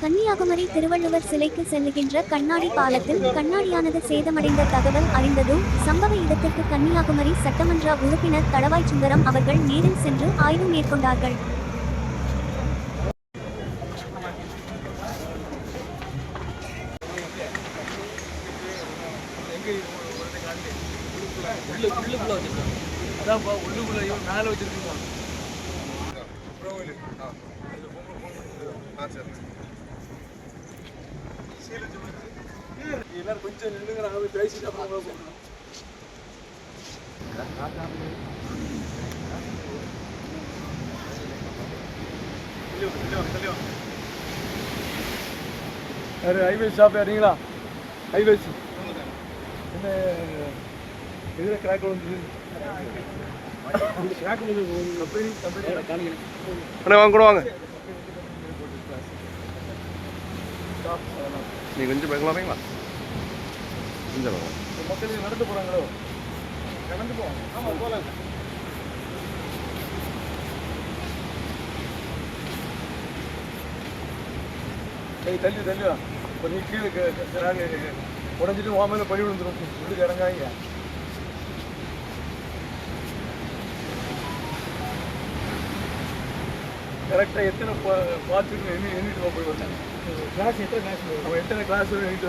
கன்னியாகுமரி திருவள்ளுவர் சிலைக்கு செல்லுகின்ற கண்ணாடி பாலத்தில் கண்ணாடியானது சேதமடைந்த தகவல் அறிந்ததும் சம்பவ இடத்திற்கு கன்னியாகுமரி சட்டமன்ற உறுப்பினர் தளவாய் சுந்தரம் அவர்கள் நேரில் சென்று ஆய்வு மேற்கொண்டார்கள். உள்ள உள்ளுக்குள்ள வச்சிருக்காங்க. அதான்ப்பா உள்ளுக்குள்ளேயும் மேலே வச்சிருக்கீங்க எல்லாரும் கொஞ்சம் நாங்கள் போய் பேசிட்டு அப்புறம் உங்களை கூப்பிடுறோம். யாரு ஹைவேஸ் ஷாப் யாருங்களா ஹைவேஸ் என்ன இதில் கிராக் வந்து அண்ணா வாங்க கூட வாங்க. நீ கொஞ்சம் பேக்கலாம் வரீங்களா கொஞ்சம் வாங்க மக்கள் நடந்து போகிறாங்களோ நடந்து போவோம் ஆமாம் போகலாம் ஏய் தள்ளி தள்ளி வா. நீ கீழே உடஞ்சிட்டு உன் மேலே பழி விழுந்துடும் உள்ளுக்கு இறங்காங்க கரெக்டாக எத்தனை பார்த்துட்டு எண்ணி எண்ணிட்டு போய் வந்தேன். கிளாஸ் எத்தனை கிளாஸ் எத்தனை கிளாஸ் எண்ணிட்டு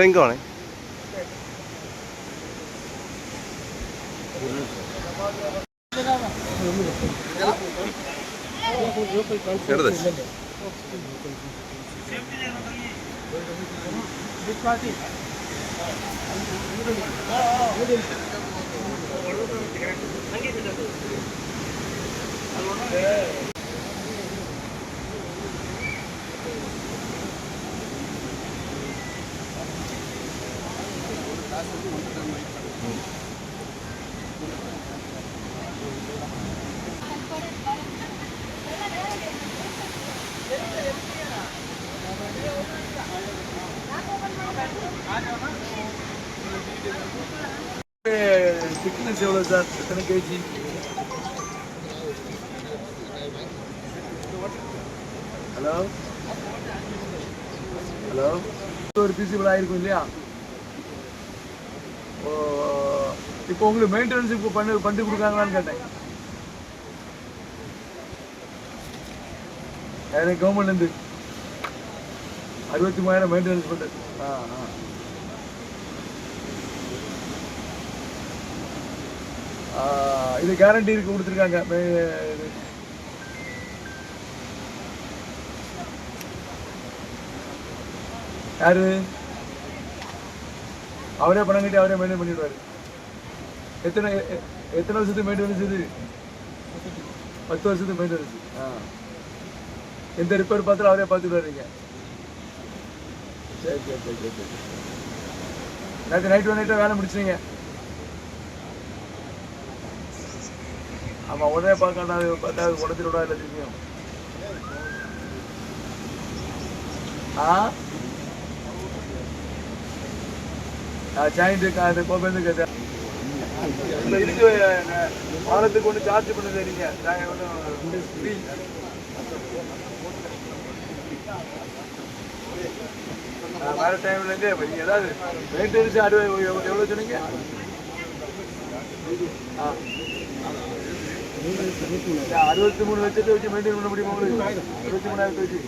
எங்கே வாணே எடுத்து This. Thank you. திக்னஸ் எவ்வளோ சார் எத்தனை கேஜி ஹலோ ஹலோ ஒரு பீசிபிள் ஆயிருக்கும் இல்லையா ஓ இப்போ உங்களுக்கு மெயின்டெனன்ஸ் இப்போ பண்ணி பண்ணி கொடுக்காங்களான்னு கேட்டேன் எனக்கு கவர்மெண்ட்லேருந்து அறுபத்தி மூவாயிரம் மெயின்டெனன்ஸ் பண்ணுறது ஆ ஆ இது கேரண்டி இருக்கு கொடுத்துருக்காங்க. யாரு? அவரே பணம் கட்டி அவரே மெயின்டைன் பண்ணிடுவாரு. எத்தனை எத்தனை வருஷத்துக்கு மெயின்டெனன்ஸ் இது? பத்து வருஷத்துக்கு மெயின்டெனன்ஸ் ஆ. எந்த ரிப்பேர் பார்த்தாலும் அவரே பார்த்துட்டு சரி சரி சரி சரி சரி. நேற்று நைட்டு நைட்டாக வேலை முடிச்சுங்க ஆமாம் உடனே பார்க்காத பார்த்தா அது உடச்சிட இல்லை திரும்பியும் ஆ? ஆ ஜாயிண்ட் அந்த கோபேந்து கேட்டேன் இந்த இதுக்கு வாரத்துக்கு ஒன்று சார்ஜ் பண்ண தெரியுங்க நாங்கள் ஒன்றும் ஃப்ரீ வேறு டைம்லேருந்து நீங்கள் ஏதாவது மெயின்டெனன்ஸ் ஆடுவே எவ்வளோ சொன்னீங்க? ஆ. அறுபத்தி மூணு லட்சத்தை வச்சு மெயின்டைன் பண்ண முடியுமா உங்களுக்கு? அறுபத்தி மூணாயிரத்தை வச்சு.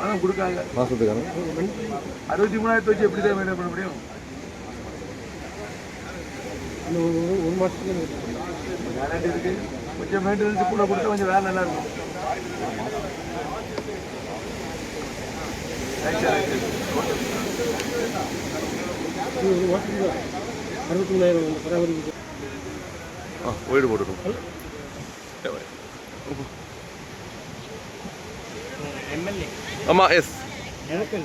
ஆனால் கொடுக்காங்க மாதத்துக்கான அறுபத்தி மூணாயிரத்தை வச்சு எப்படி தான் மெயின்டைன் பண்ண முடியும்? ஒரு மாதத்துக்கு கேரண்டி இருக்கு. கொஞ்சம் மெயின்டெனன்ஸ் கூட கொடுத்தா கொஞ்சம் வேலை நல்லா இருக்கும். Sir, right sir. ஒரு மாதத்துக்கு அறுபத்தி மூணாயிரம் பராமரிப்பு ஆ வீடு போட்டுருக்கோம் ஆமாம் எஸ் லோக்கல்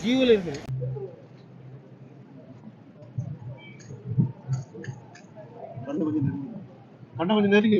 ஜியோவில் இருக்கு கண்ண கொஞ்சம் நெருங்கி